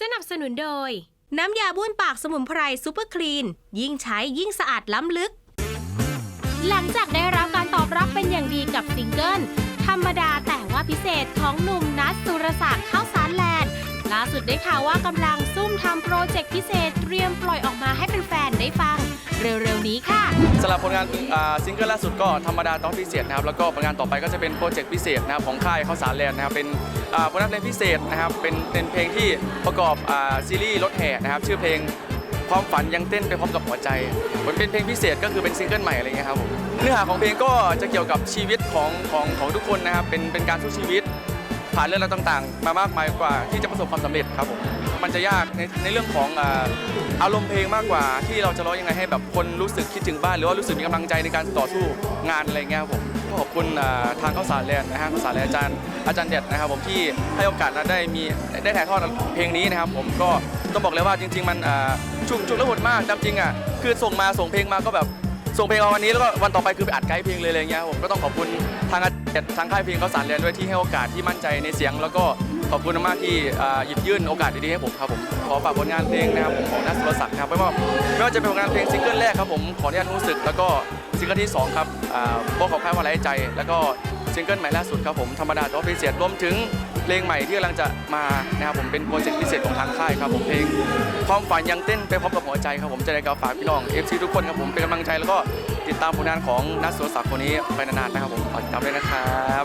สนับสนุนโดย น้ำยาบ้วนปากสมุนไพรซูเปอร์คลีน ยิ่งใช้ยิ่งสะอาดล้ำลึก หลังจากได้รับการตอบรับเป็นอย่างดีกับซิงเกิล ธรรมดาแต่ว่าพิเศษของหนุ่มนัทสุรศักดิ์ข้าวสารแลนด์ล่าสุดได้ข่าวว่ากำลังซุ่มทำโปรเจกต์พิเศษเตรียมปล่อยออกมาให้เป็นแฟนๆได้ฟัง เร็วๆนี้ค่ะ สำหรับผลงานซิงเกิลล่าสุดก็ธรรมดาต้องพิเศษนะครับแล้วก็ผลงานต่อไปก็จะเป็นโปรเจกต์พิเศษนะครับของค่ายข้าวสารแลนด์นะครับเป็นผลงานเพลงพิเศษนะครับเป็นเป็นเพลงที่ประกอบซีรีส์รถแห่นะครับชื่อเพลงความฝันยังเต้นไปพร้อมกับหัวใจมันเป็นเพลงพิเศษก็คือเป็นซิงเกิลใหม่อะไรเงี้ยครับผมเนื้อหาของเพลงก็จะเกี่ยวกับชีวิตของของของทุกคนนะครับเป็นเป็นการสู้ชีวิตผ่านเรื่องราวต่างๆ มามากมายกว่าที่จะประสบความสำเร็จครับผม มันจะยากในในเรื่องของอ่าอารมณ์เพลงมากกว่า ที่เราจะร้องยังไงให้แบบคนรู้สึกคิดถึงบ้าน หรือว่ารู้สึกมีกำลังใจในการต่อสู้งานอะไรเงี้ยครับผมก็ขอบคุณอ่าทางข้าวสารแลนด์นะฮะข้าวสารแลนด์อาจารย์อาจารย์เด็ดนะครับผมที่ให้โอกาสได้มีได้ถ่ายทอดเพลงนี้นะครับผมก็ต้องบอกเลยว่าจริง ๆ มันอ่าชุกชุกและหดมากตามจริงอะคือส่งมาส่งเพลงมาก็แบบส่งเพลงมาวันนี้แล้วก็วันต่อไปคือไปอัดไกด์เพลงเลยอะไรเงี้ยครับผมก็ต้องขอบคุณทางอาจารย์ทางค่ายเพลงเขาสารเรียนด้วยที่ให้โอกาสที่มั่นใจในเสียงแล้วก็ ขอบคุณมากที่หยิบยื่นโอกาสดีๆให้ผมครับผมขอฝากผลงานเพลงนะครับผมของนัทสุรศักดิ์นะครับไม่ว่าไม่ว่าจะเป็นผลงานเพลงซิงเกิลแรกครับผมขออนุญาตรู้สึก แล้วก็ซิงเกิลที่สองครับบอกของค่ายว่าไรใจ แล้วก็ซิงเกิลใหม่ล่าสุดครับผมธรรมดาต่ว่าพิเศษรวมถึงเพลงใหม่ที่กำลังจะมานะครับผมเป็นโปรเจกต์พิเศษของทางค่ายครับผมเพลงความฝันยังเต้นไปพร้อมกับหัวใจครับผมจะได้กล่าวฝากพี่น้องเอฟซีทุกคนครับผมเป็นกำลังใจแล้วก็ติดตามผลงานของนัทสุรศักดิ์คนนี้ไปนานๆนะครับผมฝากติดตามด้วยนะครับ